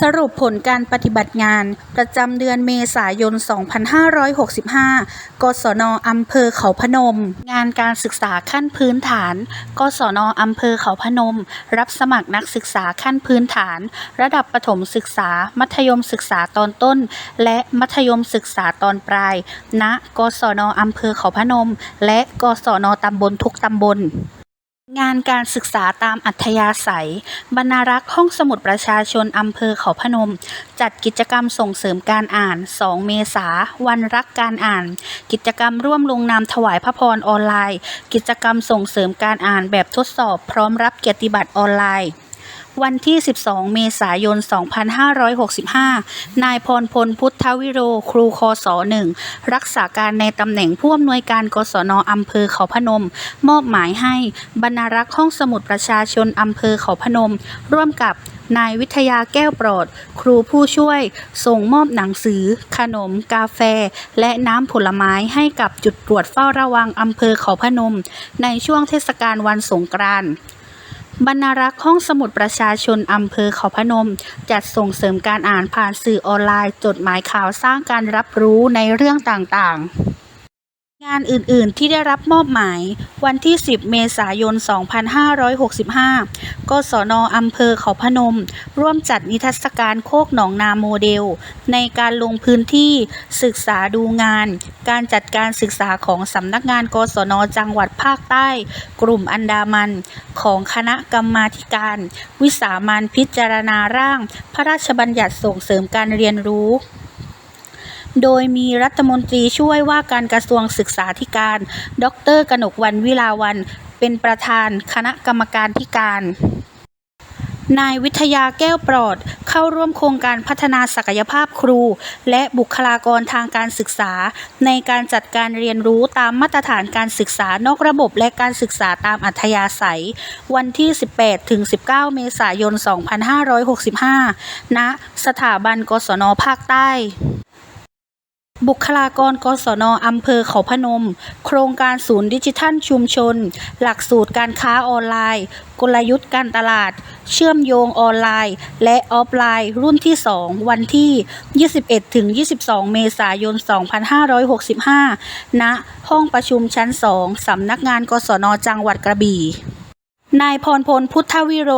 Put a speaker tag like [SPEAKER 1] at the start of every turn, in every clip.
[SPEAKER 1] สรุปผลการปฏิบัติงาน ประจำเดือนเมษายน 2565 กศนอำเภอเขาพนม งานการศึกษาขั้นพื้นฐาน กศนอำเภอเขาพนม รับสมัครนักศึกษาขั้นพื้นฐาน ระดับประถมศึกษา มัธยมศึกษาตอนต้น และมัธยมศึกษาตอนปลาย ณ กศนอำเภอเขาพนม และ กศนตำบลทุกตำบล งานการศึกษาตามอัธยาศัย บรรณารักษ์ห้องสมุดประชาชนอำเภอเขาพนม จัดกิจกรรมส่งเสริมการอ่าน 2 เมษาวันรักการอ่าน กิจกรรมร่วมลงนามถวายพระพรออนไลน์ กิจกรรมส่งเสริมการอ่านแบบทดสอบพร้อมรับเกียรติบัตรออนไลน์ วันที่ 12 เมษายน 2565 นายพรพลพุทธวิโร ครูคศ1รักษาการในตำแหน่งผู้อำนวยการกศนอำเภอเขาพนม มอบหมายให้บรรณารักษ์ห้องสมุดประชาชนอำเภอเขาพนม ร่วมกับนายวิทยาแก้วปลอด ครูผู้ช่วย ส่งมอบหนังสือ ขนม กาแฟ และน้ำผลไม้ให้กับจุดตรวจเฝ้าระวังอำเภอเขาพนม ในช่วงเทศกาลวันสงกรานต์ บรรณารักษ์ห้องสมุดประชาชนอำเภอเขาพนม จัดส่งเสริมการอ่านผ่านสื่อออนไลน์ จดหมายข่าวสร้างการรับรู้ในเรื่องต่างๆ งานอื่น ๆ ที่ได้รับมอบหมาย วันที่ 10 เมษายน 2565กศนอำเภอเขาพนม ร่วมจัดนิทรรศการโคกหนองนาโมเดล ในการลงพื้นที่ศึกษาดูงาน การจัดการศึกษาของสำนักงานกศนจังหวัดภาคใต้ กลุ่มอันดามัน ของคณะกรรมาการ วิสามันพิจารณาร่าง พระราชบัญญัติส่งเสริมการเรียนรู้ โดยมีรัฐมนตรีช่วยว่าการกระทรวงศึกษาธิการ ดร กนกวันวิลาวัน เป็นประธานคณะกรรมการธิการนายวิทยาแก้วปลอดเข้าร่วมโครงการพัฒนาศักยภาพครู และบุคลากรทางการศึกษา ในการจัดการเรียนรู้ตามมาตรฐานการศึกษานอกระบบและการศึกษาตามอัธยาศัย วันที่ 18 ถึง 19 เมษายน 2565 ณ สถาบันกศนภาคใต้ บุคลากรกศนอำเภอเขาพนม โครงการศูนย์ดิจิทัลชุมชน หลักสูตรการค้าออนไลน์ กลยุทธ์การตลาด เชื่อมโยงออนไลน์ และออฟไลน์รุ่นที่ 2 วันที่ 21-22 เมษายน 2565 ณ ห้องประชุมชั้น 2 สำนักงานกศนจังหวัดกระบี่ นายพรพลพุทธวิโร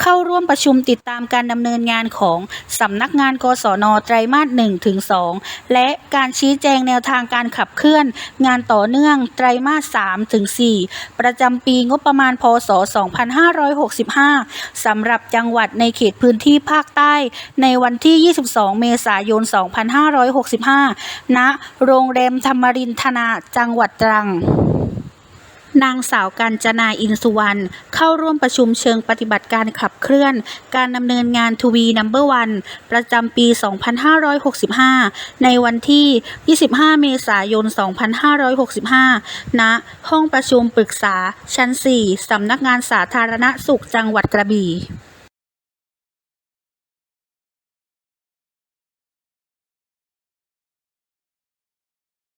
[SPEAKER 1] เข้าร่วมประชุมติดตามการดำเนินงานของสำนักงานกศนไตรมาส1ถึง2และการชี้แจงแนวทางการขับเคลื่อน งานต่อเนื่องไตรมาส3ถึง4ประจำปีงบประมาณพศ 2565สำหรับจังหวัดในเขตพื้นที่ภาคใต้ ในวันที่ 22 เมษายน 2565 ณ โรงแรมธรรมรินทนาจังหวัดตรัง นางสาวกัญจนาอินสุวรรณเข้าร่วมประชุมเชิงปฏิบัติการขับเคลื่อน การดำเนินงานทวีนัมเบอร์วันประจำปี 2565 ในวันที่ 25 เมษายน 2565 ณ ห้องประชุมปรึกษาชั้น 4 สำนักงานสาธารณสุขจังหวัดกระบี่